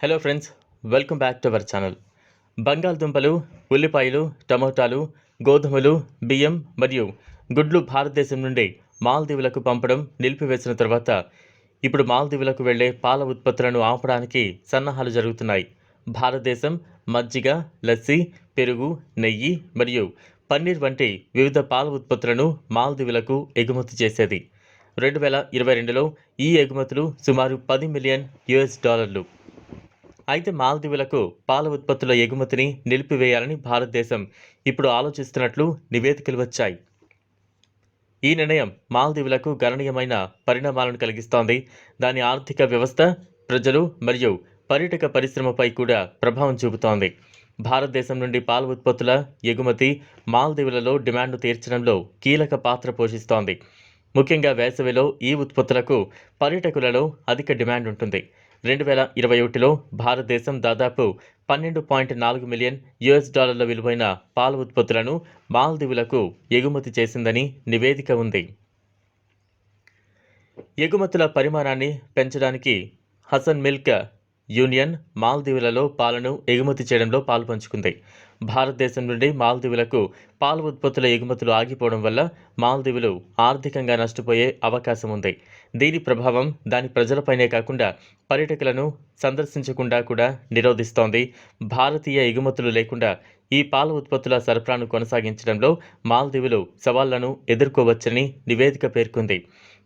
Hello friends welcome back to our channel బంగాళదుంపలు ఉల్లిపాయలు టమోటాలు గోధుమలు బియ్యం మరియు గుడ్లు భారతదేశం నుండి మాల్దీవులకు పంపడం నిలిపివేసిన తర్వాత ఇప్పుడు మాల్దీవులకు వెళ్ళే పాల ఉత్పత్తులను ఆపడానికి సన్నాహాలు జరుగుతున్నాయి. భారతదేశం మజ్జిగ లస్సీ పెరుగు నెయ్యి మరియు పన్నీర్ వంటి వివిధ పాల ఉత్పత్తులను మాల్దీవులకు ఎగుమతి చేసేది. రెండు వేల ఇరవై రెండులో ఈ ఎగుమతులు సుమారు పది మిలియన్ యుఎస్ డాలర్లు. అయితే మాల్దీవులకు పాల ఉత్పత్తుల ఎగుమతిని నిలిపివేయాలని భారతదేశం ఇప్పుడు ఆలోచిస్తున్నట్లు నివేదికలు వచ్చాయి. ఈ నిర్ణయం మాల్దీవులకు గణనీయమైన పరిణామాలను కలిగిస్తోంది. దాని ఆర్థిక వ్యవస్థ ప్రజలు మరియు పర్యాటక పరిశ్రమపై కూడా ప్రభావం చూపుతోంది. భారతదేశం నుండి పాల ఉత్పత్తుల ఎగుమతి మాల్దీవులలో డిమాండ్ను తీర్చడంలో కీలక పాత్ర పోషిస్తోంది. ముఖ్యంగా వేసవిలో ఈ ఉత్పత్తులకు పర్యాటకులలో అధిక డిమాండ్ ఉంటుంది. రెండు వేల ఇరవై ఒకటిలో భారతదేశం దాదాపు పన్నెండు పాయింట్ నాలుగు మిలియన్ యుఎస్ డాలర్ల విలువైన పాల ఉత్పత్తులను మాల్దీవులకు ఎగుమతి చేసిందని నివేదిక ఉంది. ఎగుమతుల పరిమాణాన్ని పెంచడానికి హసన్ మిల్క్ యూనియన్ మాల్దీవులలో పాలను ఎగుమతి చేయడంలో పాలుపంచుకుంది భారతదేశం నుండి మాల్దీవులకు పాల ఉత్పత్తుల ఎగుమతులు ఆగిపోవడం వల్ల మాల్దీవులు ఆర్థికంగా నష్టపోయే అవకాశం ఉంది. దీని ప్రభావం దాని ప్రజలపైనే కాకుండా పర్యటకులను సందర్శించకుండా కూడా నిరోధిస్తోంది. భారతీయ ఎగుమతులు లేకుండా ఈ పాల ఉత్పత్తుల సరఫరాను కొనసాగించడంలో మాల్దీవులు సవాళ్ళను ఎదుర్కోవచ్చని నివేదిక పేర్కొంది.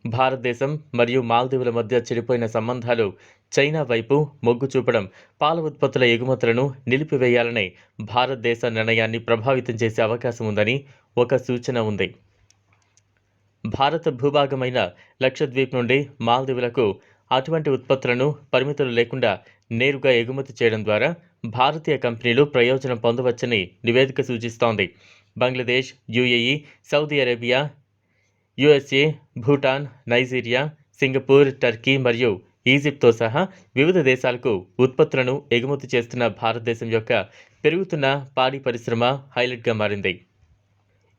భారతదేశం మరియు మాల్దీవుల మధ్య చెడిపోయిన సంబంధాలు చైనా వైపు మొగ్గు చూపడం పాల ఉత్పత్తుల ఎగుమతులను నిలిపివేయాలనే భారతదేశ నిర్ణయాన్ని ప్రభావితం చేసే అవకాశం ఉందని ఒక సూచన ఉంది. భారత భూభాగమైన లక్షద్వీప్ నుండి మాల్దీవులకు అటువంటి ఉత్పత్తులను పరిమితులు లేకుండా నేరుగా ఎగుమతి చేయడం ద్వారా భారతీయ కంపెనీలు ప్రయోజనం పొందవచ్చని నివేదిక సూచిస్తోంది. Bangladesh UAE Saudi Arabia USA Bhutan Nigeria Singapore Turkey మరియు ఈజిప్ట్తో సహా వివిధ దేశాలకు ఉత్పత్తులను ఎగుమతి చేస్తున్న భారతదేశం యొక్క పెరుగుతున్న పాడి పరిశ్రమ హైలైట్గా మారింది.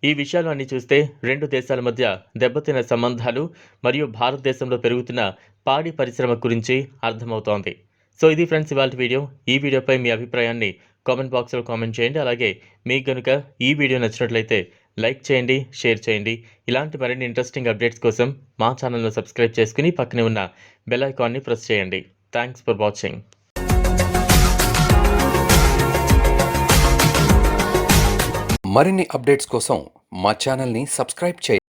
ఈ విషయాలు అన్ని చూస్తే రెండు దేశాల మధ్య దెబ్బతిన్న సంబంధాలు మరియు భారతదేశంలో పెరుగుతున్న పాడి పరిశ్రమ గురించి అర్థమవుతోంది. సో ఇది ఫ్రెండ్స్ ఇవాళ వీడియో. ఈ వీడియోపై మీ అభిప్రాయాన్ని కామెంట్ బాక్స్లో కామెంట్ చేయండి. అలాగే మీకు కనుక ఈ వీడియో నచ్చినట్లయితే లైక్ చేయండి షేర్ చేయండి. ఇలాంటి మరిన్ని ఇంట్రెస్టింగ్ అప్డేట్స్ కోసం మా ఛానల్ను సబ్స్క్రైబ్ చేసుకుని పక్కనే ఉన్న బెల్ ఐకాన్ని ప్రెస్ చేయండి. థ్యాంక్స్ ఫర్ వాచింగ్ మరిన్ని అప్డేట్స్ కోసం మా ఛానల్ని సబ్స్క్రైబ్ చేయండి.